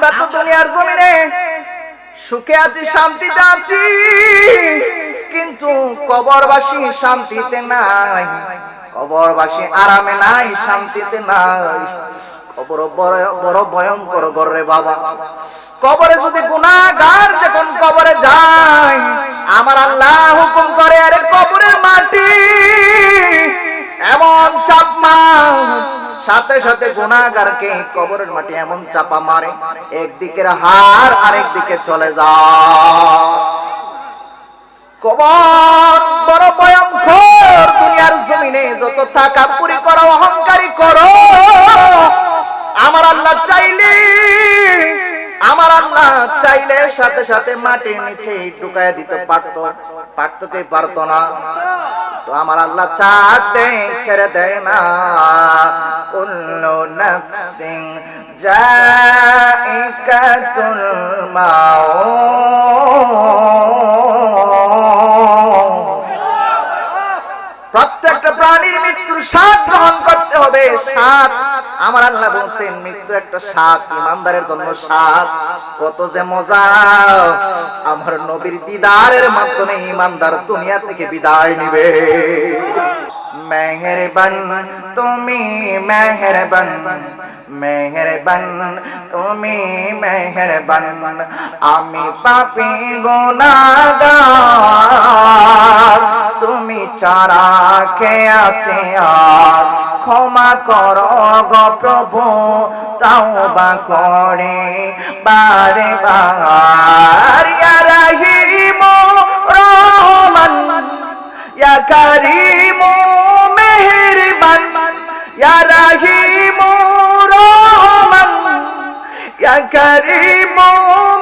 আমরা তো দুনিয়ার জমিনে সুখে আছি, শান্তিতে আছি, কিন্তু কবরবাসী শান্তিতে নাই, কবরবাসী আরামে নাই, শান্তিতে নাই। কবর বড় ভয়ঙ্কর গরে বাবা। কবরে যদি গুনাহগার যখন কবরে যায়, আমার আল্লাহ হুকুম করে, আরে কবরের মাটি এমন চাপমা সাথে সাথে গুনাহগারকে কবরের মাটি এমন চাপা মারে, একদিকের হার আরেক দিকে চলে যায়। কবর বড় ভয়ঙ্কর, দুনিয়ার জমিনে যত টাকা পুরি করো, অহংকারী করো। আমার আল্লাহ চাইলে, আমার আল্লাহ চাইলে সাথে সাথে মাটির নিচে ঢুকায় দিতে পারতো পারতো কে পারতো না। তো আমার আল্লাহ চাতে ছেড়ে দেয় না। কুল্লু নফসিং জাইকাতুল মাউত। প্রত্যেকটা প্রাণীর মৃত্যুর স্বাদ গ্রহণ করতে হবে স্বাদ আমার আল্লাহ বলছেন, মৃত্যু একটা স্বাদ ইমানদারের জন্য স্বাদ কত যে মজা। আমার নবীর দিদারের মাধ্যমে ইমানদার দুনিয়া থেকে বিদায় নিবে। মেহেরবান, তুমি মেহেরবান মেহেরবান, তুমি মেহেরবান। আমি পাপি গোনাগার তুমি চারা খেয়ে আছে আর? ক্ষমা কর গো প্রভু, তাও বা করে বারে বার। ইয়া রহিম রহমান, ইয়া করিম মেহেরবান। ইয়া রহিম রহমান, ইয়া করিম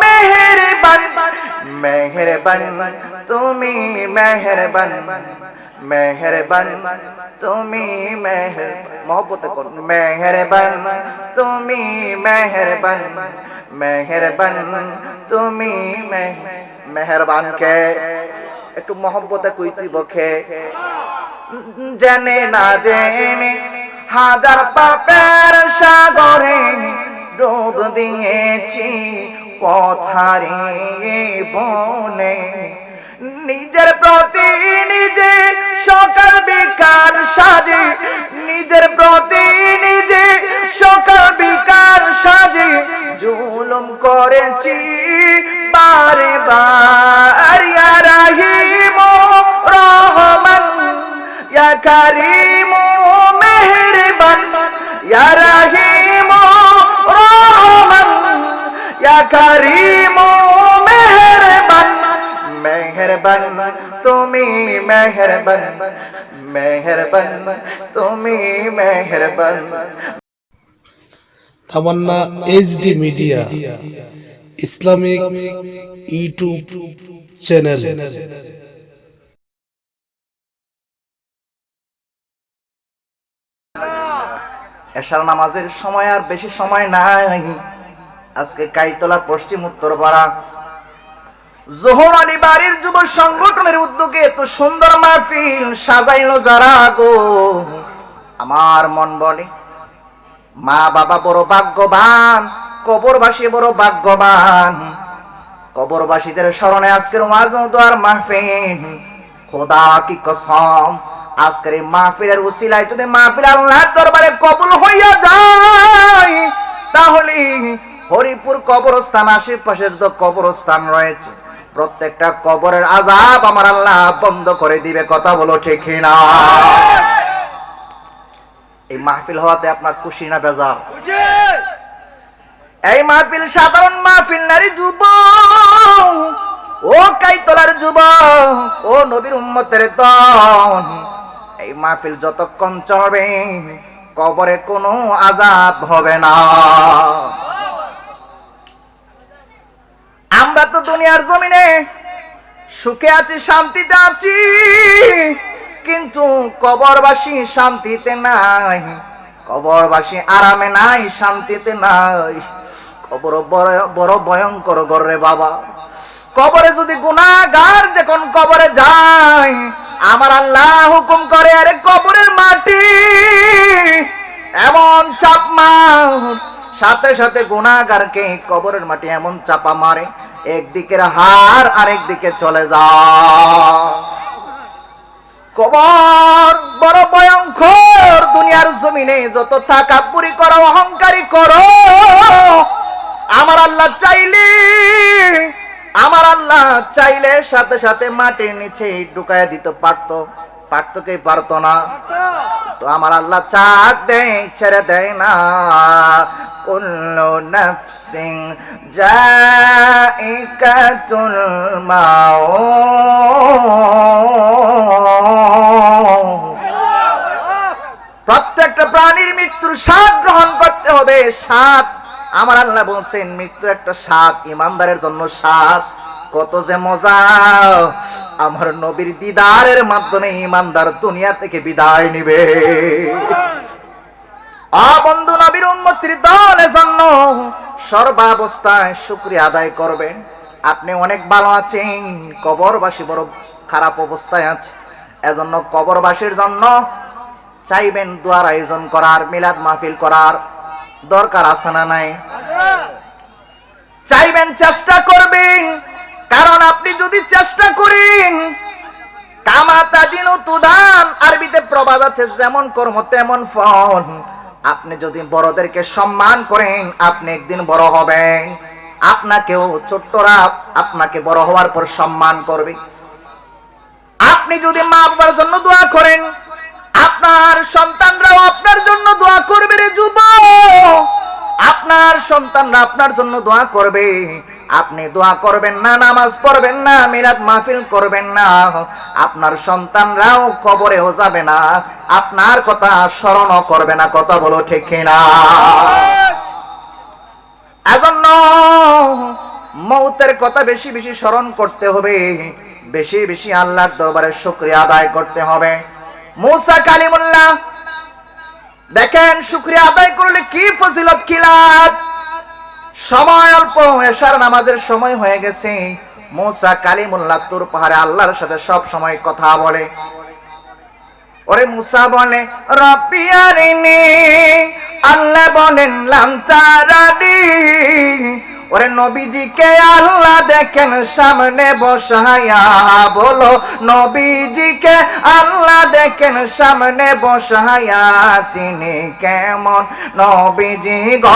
মেহেরবান। মেহেরবান, তুমি মেহেরবান। মেহেরবান, তুমি মেহের মহব্বতে কর। মেহেরবান, তুমি মেহেরবান মেহেরবান, তুমি মেহেরবান কে? একটু মহব্বতে কইতি বখে জেনে না জেনে হাজার পাপের সাগরে ডুব দিয়েছি, পথারে বনে। নিজের প্রতি নিজে সকাল বিকাল সাজে। নিজের প্রতি নিজে সকাল বিকাল সাজে। জুলুম করেছি বারে রাহিম রহমান, ইয়া করিম মেহেরবান। ইয়া রাহিম রহমান, ইয়া করিম তুমি মেহেরবান মেহেরবান তুমি মেহেরবান। Tamanna HD media Islamic YouTube channel. এশার নামাজের সময় আর বেশি সময় নাই। আজকে কাইতলা পশ্চিম উত্তর পাড়া জোহর আলী বাড়ির যুব সংগঠনের উদ্যোগে এত সুন্দর মাহফিল সাজাইলো যারা গো। আমার মন বলে, মা বাবা বড় ভাগ্যবান, কবরবাসী বড় ভাগ্যবান। কবরবাসীদের স্মরণে আজকের ওয়াজ মাহফিল। খোদা কি কসম, আজকের এই মাহফিলের উসিলায় যদি মাহফিল আল্লাহর দরবারে কবুল হইয়া যায়, তাহলে হরিপুর কবরস্থান, আশেপাশে যত কবরস্থান রয়েছে প্রত্যেকটা কবরের আজাব আমার আল্লাহ বন্ধ করে দিবে কথা বলো ঠিক না এই মাহফিল হওয়াতে আপনার খুশি না বেজার? এই মাহফিল সাধারণ মাহফিল নারী যুব ও কাইতলার যুব ও নবীর উম্মতের দন এই মাহফিল যতক্ষণ চলবে কবরে কোনো আজাব হবে না। আমরা তো দুনিয়ার জমিনে সুখে আছি, শান্তিতে আছি, কিন্তু কবরবাসী শান্তিতে নাই, কবরবাসী আরামে নাই, শান্তিতে নাই। কবর বড় ভয়ঙ্কর গরে বাবা। কবরে যদি গুনাহগার যখন কবরে যায়, আমার আল্লাহ হুকুম করে, আরে কবরের মাটি, এমন চাপ মার সাথে সাথে গুণাগারকে কবরের মাটি এমন চাপা মারে, একদিকের হার আরেকদিকে চলে যায়। কবর বড় ভয়ঙ্কর, দুনিয়ার জমিনে যত তাকাব্বুরি করো, অহংকারী করো। আমার আল্লাহ চাইলে, আমার আল্লাহ চাইলে সাথে সাথে মাটির নিচে ঢুকায় দিতে পারতো। পারতো কি পারতো না। তো আমার আল্লাহ দেয়, ছেড়ে দেয় না। কুল্লু নাফসিং জাইকাতুল প্রত্যেকটা প্রাণীর মৃত্যুর স্বাদ গ্রহণ করতে হবে। স্বাদ, আমার আল্লাহ বলছেন, মৃত্যু একটা স্বাদ, ইমানদারের জন্য স্বাদ। কত যে মজা। আমার নবীর দিদারের মাধ্যমে ইমানদার দুনিয়া থেকে বিদায় নিবে। বন্ধু নবীর উন্নতির দলের জন্য সর্বাবস্থায় শুক্রিয়া আদায় করবেন আপনি অনেক ভালো আছেন, কবরবাসী বড় খারাপ অবস্থায় আছে। এজন্য কবরবাসীর জন্য চাইবেন দুয়ার আয়োজন করার, মিলাদ মাহফিল করার দরকার আছে না নাই? চাইবেন চেষ্টা করবেন। কারণ আপনি যদি চেষ্টা করেন কামাতা দিন তুদান, আরবিতে প্রবাদ আছে, যেমন কর্ম, তেমন ফল। আপনি যদি বড়দেরকে সম্মান করেন, আপনি একদিন বড় হবেন। আপনাকেও ছোট্টরা আপনাকে বড় হওয়ার পর সম্মান করবে। আপনি যদি মা বাবার জন্য দোয়া করেন, আপনার সন্তানরাও আপনার জন্য দোয়া করবে রে যুব আপনার সন্তানরা আপনার জন্য দোয়া করবে। আপনি দোয়া করবেন না, নামাজ পড়বেন না, মিলাদ মাহফিল করবেন না। আপনার সন্তানরাও কবরেও যাবে না। আপনার কথা স্মরণও করবে না, কথা বলো ঠিক না এজন্য মৌতের কথা বেশি বেশি স্মরণ করতে হবে। বেশি বেশি আল্লাহর দরবারে শুক্রিয়া আদায় করতে হবে। মুসা কালিমুল্লাহ, দেখেন শুক্রিয়া আদায় করলে কি ফজিলত, কি লাভ? সময় অল্প, এশার নামাজের সময় হয়ে গেছে। মোসা কালিমুল্লাহ তোর পাহাড়ে আল্লাহর সাথে সব সময় কথা বলে। ওরে মুসা বলে রপিয়ারিনি আল্লাহ বলেন, লাম লামতারানি ওরে নবীজিকে আল্লাহ দেখেন সামনে বসায়া বলো, নবীজিকে আল্লাহ দেখেন সামনে বসায়া তিনি কেমন? নবীজি গ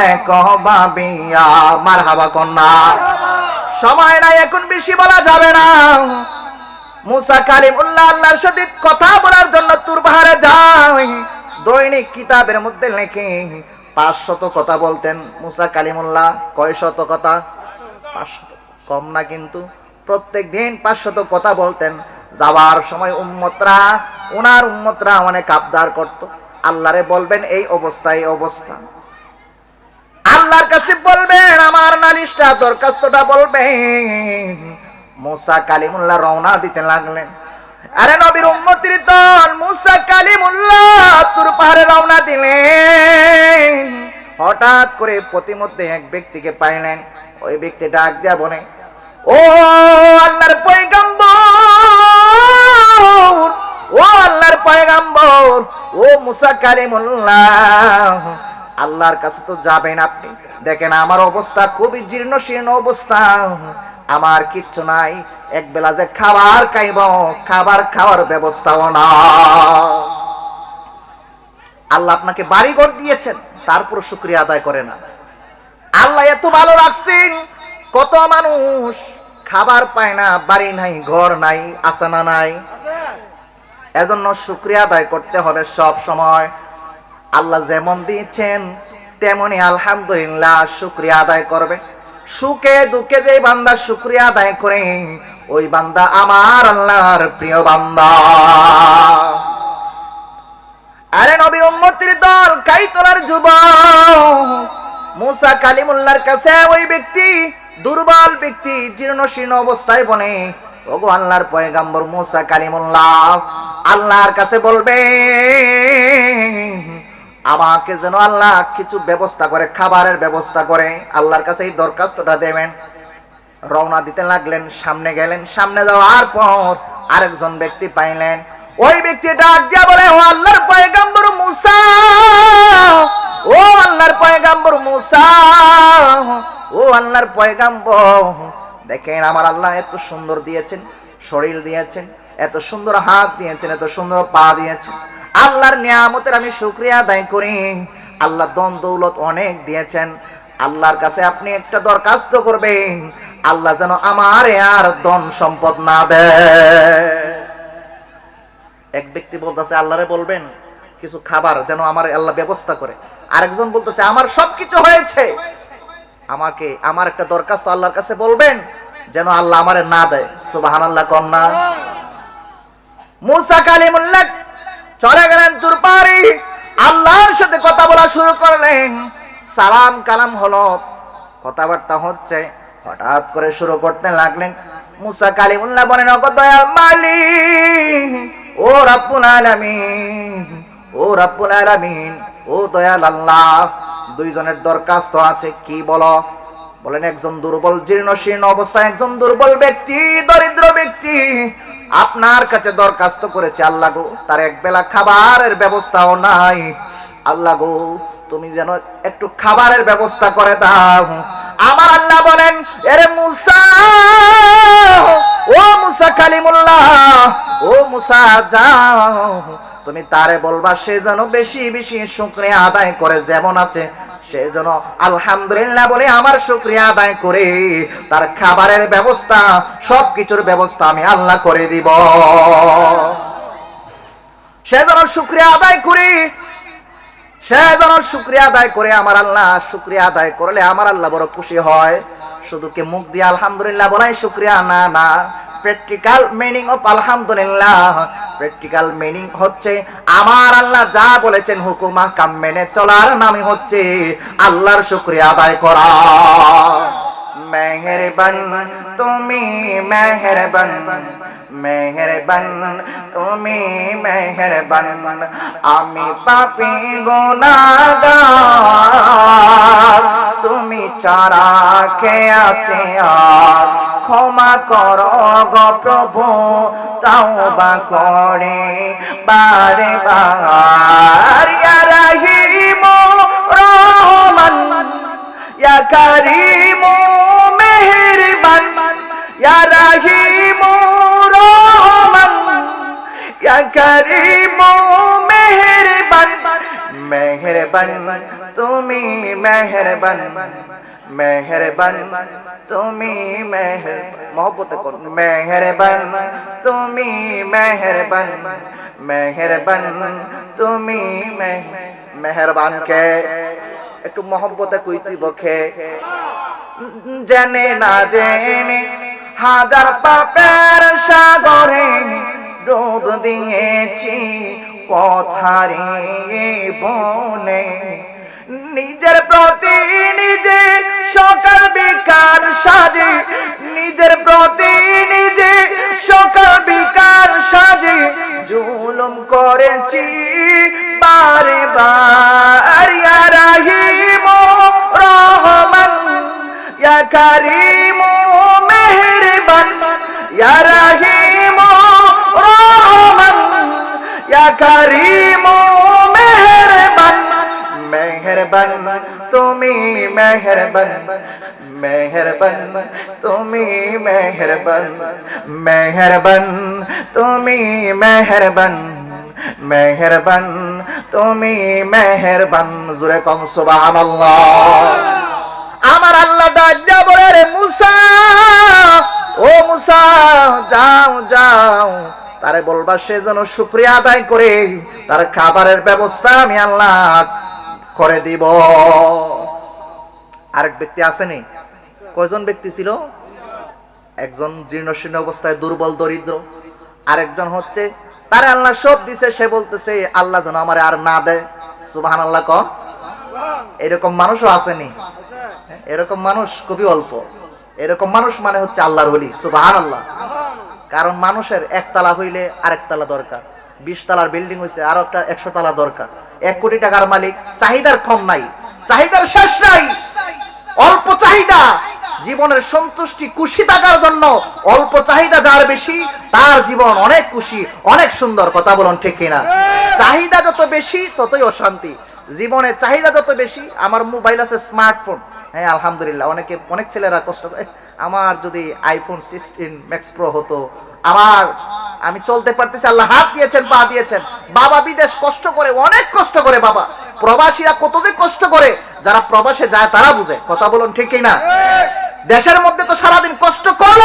দেখো বাবিয়া মার হাবা কন্যা। সময় নাই, এখন বেশি বলা যাবে না। মুসা কালিমুল্লাহ আল্লাহর সাথে কথা বলার জন্য তুর পাহাড়ে যায়। দৈনিক কিতাবের মধ্যে লেখে পাঁচশত কথা বলতেন। মুসা কালিমুল্লাহ কয় শত কথা কম না কিন্তু। প্রত্যেক দিন পাঁচশত কথা বলতেন। যাওয়ার সময় উম্মতরা ওনার উম্মতরা অনেক আবদার করত। আল্লাহরে বলবেন, এই অবস্থা এই অবস্থা। আল্লাহর কাছে বলবেন, আমার নালিশটা, দরখাস্তটা বলবেন। মুসা কালিমুল্লাহ রওনা দিতে লাগলেন। আরে নবীর উম্মতির দল, মুসা কালিমুল্লাহ তুর পাহাড়ে রওনা দিলেন। হঠাৎ করে প্রতিমধ্যে এক ব্যক্তিকে পাইলেন। ওই ব্যক্তি ডাক দিয়া বলে, ও আল্লাহর পয়গাম্বর, ও আল্লাহর পয়গম্বর, ও মুসা কালিমুল্লাহ আল্লাহর কাছে তো যাবেন আপনি। দেখেন, আমার অবস্থা খুবই জীর্ণ শীর্ণ অবস্থা। আমার কিচ্ছু নাই। এক বেলা যে খাবার খাইব, খাবার খাওয়ার ব্যবস্থাও না। আল্লাহ আপনাকে বাড়ি ঘর দিয়েছেন, তারপর শুক্রিয়া আদায় করে না। আল্লাহ এত ভালো রাখছেন, কত মানুষ খাবার পায় না, বাড়ি নাই, ঘর নাই, আসানা নাই। এজন্য শুক্রিয়া আদায় করতে হবে সব সময়। আল্লাহ যেমন দিয়েছেন, তেমনি আলহামদুলিল্লাহ শুক্রিয়া আদায় করবে। সুখে দুঃখে যে বান্দা শুক্রিয়া আদায় করে, ওই বান্দা আমার আল্লাহর প্রিয় বান্দা। আরে নবীর উম্মতির দল, কাইতলার যুব মুসা কালিমুল্লার কাছে ওই ব্যক্তি, দুর্বল ব্যক্তি জীর্ণ শীর্ণ অবস্থায় বনে, ওগো আল্লাহর পয়গাম্বর মুসা কালিমুল্লাহ, আল্লাহর কাছে বলবে আমাকে যেন আল্লাহ কিছু ব্যবস্থা করে, খাবারের ব্যবস্থা করে। আল্লাহর কাছে এই দরখাস্তটা দেবেন। রওনা দিতে লাগলেন, সামনে গেলেন, সামনে যাওয়ার পর আরেকজন ব্যক্তি পাইলেন। ওই ব্যক্তি বলে, ও আল্লাহর পয়গাম্বর মুসা, ও আল্লাহর পয়গাম্বর মুসা, ও আল্লাহর পয়গাম্বর। দেখেন আমার আল্লাহ এত সুন্দর দিয়েছেন, শরীর দিয়েছেন, এত সুন্দর হাত দিয়েছেন, এত সুন্দর পা দিয়েছেন। আল্লাহর নিয়ামতের আমি শুক্রিয়া আদায় করি। আল্লাহ দন দৌলত অনেক দিয়েছেন। আল্লাহর কাছে আপনি একটা দরখাস্ত করবেন। আল্লাহ যেন আমার আর ধন সম্পদ না দেয়। এক ব্যক্তি বলতেছে, আল্লাহরে বলবেন, কিছু খাবার যেন আমার আল্লাহ ব্যবস্থা করে। আরেকজন বলতেছে, আমার সবকিছু হয়েছে। আমাকে, আমার একটা দরখাস্ত আল্লাহর কাছে বলবেন, যেন আল্লাহ আমারে না দেয়। সুবাহান আল্লাহ কন্যা মুসা কালিমুল্লাহ চলে গেলেন তোর পারি আল্লাহর সাথে কথা বলা শুরু করলেন। সালাম কালাম হলো, কথাবার্তা হচ্ছে, হঠাৎ করে শুরু করতে লাগলেন, মুসা কালিমুল্লাহ বলেন অগ দয়াল মালিক, ও রাব্বুল আলামিন, ও রাব্বুল আলামিন, ও দয়াল আল্লাহ, দুইজনের দরখাস্ত আছে, কি বলো? বলেন, একজন দুর্বল জীর্ণ শীর্ণ অবস্থায় একজন দুর্বল ব্যক্তি, দরিদ্র ব্যক্তি, আপনার কাছে দরখাস্ত করেছে, আল্লাহ গো, তার এক বেলা খাবারের ব্যবস্থাও নাই। আল্লাহ গো, তুমি যেন একটু খাবারের ব্যবস্থা করে দাও। আমার আল্লাহ বলেন, এরে মুসা, ও মুসা কালিমুল্লাহ, ও মুসা, যাও। তুমি তারে বলবা, সে যেন বেশি বেশি শুক্রিয়া আদায় করে, যেমন আছে, সে যেন আলহামদুলিল্লাহ বলে আমার শুক্রিয়া আদায় করে, তার খাবারের ব্যবস্থা, সবকিছুর ব্যবস্থা আমি আল্লাহ করে দিব। সে যেন শুক্রিয়া আদায় সে যেন শুক্রিয়া আদায় করে, আমার আল্লাহ শুক্রিয়া আদায় করলে আমার আল্লাহ বড় খুশি হয়। শুধু কি মুখ দিয়ে আলহামদুলিল্লাহ বলাই শুক্রিয়া? না না। প্র্যাকটিক্যাল মিনিং অফ আলহামদুলিল্লাহ প্র্যাকটিক্যাল মিনিং হচ্ছে, আমার আল্লাহ যা বলেছেন হুকুমা কাম মেনে চলার নামই হচ্ছে আল্লাহর শুক্রিয়া আদায় করা। মেহেরবান, তুমি মেহেরবান মেহেরবান, তুমি মেহেরবান, আমি পাপি গোনাগার তুমি চারা আছে আর? ক্ষমা কর গো প্রভু তাওবা করে বারে বার। ইয়া রহিম রহমান, ইয়া করিম মেহেরবান। ইয়া রহিম রহমান, ইয়া করিম মেহেরবান। মেহেরবান, তুমি মেহেরবান। মেহেরবান, তুমি মেহের মহব্বতে কর। মেহেরবান, তুমি মেহেরবান মেহেরবান, তুমি মেহেরবান কে? একটু মহব্বতে কইতি বখে জেনে না জেনে হাজার পাপের সাগরে ডুব দিয়েছি পথারে বনে। নিজের প্রতি নিজে সকাল বিকাল সাজে। নিজের প্রতি নিজে সকাল বিকাল সাজে। জুলুম করেছি বারে বার। রাহিম রহমান, ইয়া করিম মেহেরবান। ইয়া রাহিম রহমান, ইয়া করিম মেহেরবান, তুমি মেহেরবান মেহেরবান, তুমি মেহেরবান মেহেরবান, তুমি মেহেরবান মেহেরবান, তুমি মেহেরবান। জুরে কম সুবহানাল্লাহ। আমার আল্লাহ ডাক বলে, রে মুসা, ও মুসা, যাও যাও। তারে বলবা, সে যেন শুক্রিয়া আদায় করে, তার খাবারের ব্যবস্থা আমি আল্লাহ করে দিব। আরেক ব্যক্তি আসেনি? কয়জন ব্যক্তি ছিল? একজন জীর্ণশীর্ণ অবস্থায় দুর্বল, দরিদ্র। আরেকজন হচ্ছে, তারে আল্লাহ সব দিছে, সে বলতেছে, আল্লাহ যেন আমার আর না দেয়। সুবাহান আল্লাহ ক এরকম মানুষও আসেনি। এরকম মানুষ খুবই অল্প। এরকম মানুষ মানে হচ্ছে আল্লাহর বলি সুবাহান আল্লাহ কারণ মানুষের একতলা হইলে আরেকতলা দরকার। বিশ তলার বিল্ডিং হয়েছে আরও একটা একশো তলা দরকার। এক কোটি টাকার মালিক, চাহিদার কম নাই। চাহিদার শেষ নাই। অল্প চাহিদা। জীবনের সন্তুষ্টি খুশি থাকার জন্য অল্প চাহিদা যার বেশি, তার জীবন অনেক খুশি, অনেক সুন্দর কথা বলুন ঠিক কিনা। চাহিদা যত বেশি, ততই অশান্তি। জীবনে চাহিদা যত বেশি, আমার মোবাইল আছে স্মার্টফোন। হ্যাঁ আলহামদুলিল্লাহ, অনেকে, অনেক ছেলেরা কষ্ট করে। আমার যদি আইফোন সিক্সটিন ম্যাক্স প্রো হতো, আমার আমি চলতে পারতেছি, আল্লাহ হাত দিয়েছেন, পা দিয়েছেন। বাবা বিদেশ কষ্ট করে, অনেক কষ্ট করে বাবা। প্রবাসীরা কত যে কষ্ট করে, যারা প্রবাসে যায় তারা বুঝে। কথা বলুন ঠিকই না দেশের মধ্যে তো সারাদিন কষ্ট করল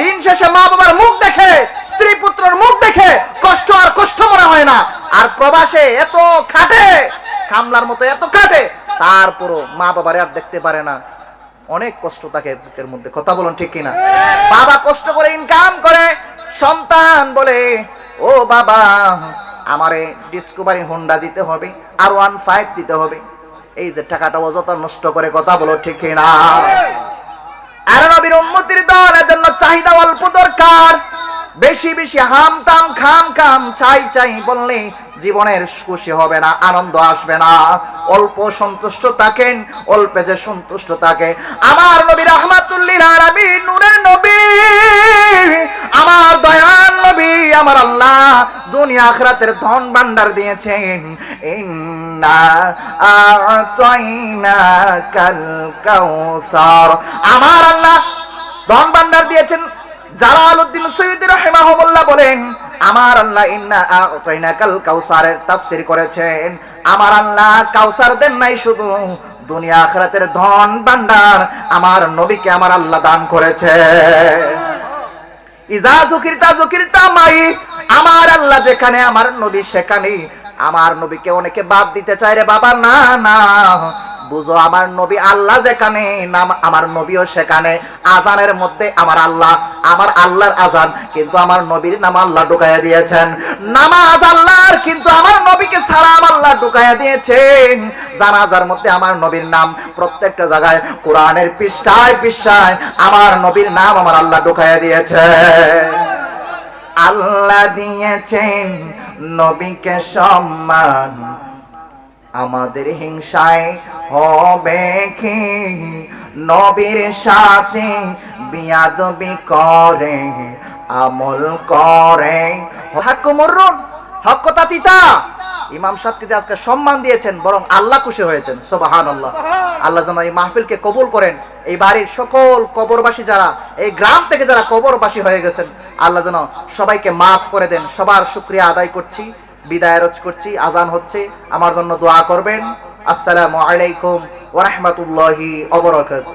দিন শেষে মা বাবার মুখ দেখে, স্ত্রী পুত্রের মুখ দেখে, কষ্ট আর কষ্ট মনে হয় না। আর প্রবাসে এত খাটে, কামলার মতো এত খাটে, তারপরও মা বাবারে আর দেখতে পারে না। অনেক কষ্ট তাকে বুকের মধ্যে। কথা বলুন ঠিক কিনা? বাবা কষ্ট করে ইনকাম করে সন্তান বলে, ও বাবা, আমারে ডিসকোভারি হোন্ডা দিতে হবে আর ওয়ান ফাইভ দিতে হবে। এই যে টাকাটা অযথা নষ্ট করে কথা বলো, ঠিক না আর নবীর উম্মতির দল, এজন্য চাহিদা অল্প দরকার। বেশি বেশি হাম তাম খাম খাম চাই চাই বললে জীবনের খুশি হবে না, আনন্দ আসবে না। অল্প সন্তুষ্ট থাকেন, অল্পে যে সন্তুষ্ট থাকে। আমার নবী রহমাতুল্লিল নবী। আমার দয়াল নবী, আমার আল্লাহ দুনিয়া আখরাতের ধন ভান্ডার দিয়েছেন। ইন্না কাউসার। আমার আল্লাহ ধন ভান্ডার দিয়েছেন জালালউদ্দিন সৈয়দ রাহিমাহুল্লাহ বলেন, আমার আল্লাহ ইন্না আতাইনা কাল কাউসারের তাফসীর করেছেন। আমার আল্লাহ কাউসার দেন নাই শুধু, দুনিয়া আখরাতের ধন ভান্ডার আমার নবীকে আমার আল্লাহ দান করেছে ইজা জুকিরতা জুকিরতা মাই, আমার আল্লাহ যেখানে, আমার নবী সেখানে আমার নবীকে অনেকে বাদ দিতে চায় রে বাবা, না না। বুঝো, আমার নবী আল্লাহ যেখানে, নাম আমার নবীও সেখানে। আজানের মধ্যে আমার আল্লাহ, আমার আল্লাহর আজান, কিন্তু আমার নবীর নাম আল্লাহ ঢুকাইয়া দিয়েছেন। নামাজ আল্লাহর, কিন্তু আমার নবীকে সালাম আল্লাহ ঢুকাইয়া দিয়েছেন। জানাজার মধ্যে আমার নবীর নাম প্রত্যেকটা জায়গায়, কোরআনের পৃষ্ঠায় পৃষ্ঠায় আমার নবীর নাম আমার আল্লাহ ঢুকাইয়া দিয়েছে। আল্লাহ দিয়েছেন নবীকে সম্মান। আমাদের হিংসায় হবে কি? নবীর সাথে বিয়াদবি করে, আমল করে। হাকুমর হকতা তিতা। ইমাম সাহেবকে যে আজকে সম্মান দিয়েছেন বরং আল্লাহ খুশি হয়েছেন সোবাহান আল্লাহ আল্লাহ যেন এই মাহফিলকে কবুল করেন এই বাড়ির সকল কবরবাসী যারা এই গ্রাম থেকে যারা কবরবাসী হয়ে গেছেন আল্লাহ যেন সবাইকে মাফ করে দেন। সবার শুক্রিয়া আদায় করছি বিদায় রোজ করছি আজান হচ্ছে আমার জন্য দোয়া করবেন। আসসালামু আলাইকুম ওরহমতুল্লাহি অবরকাত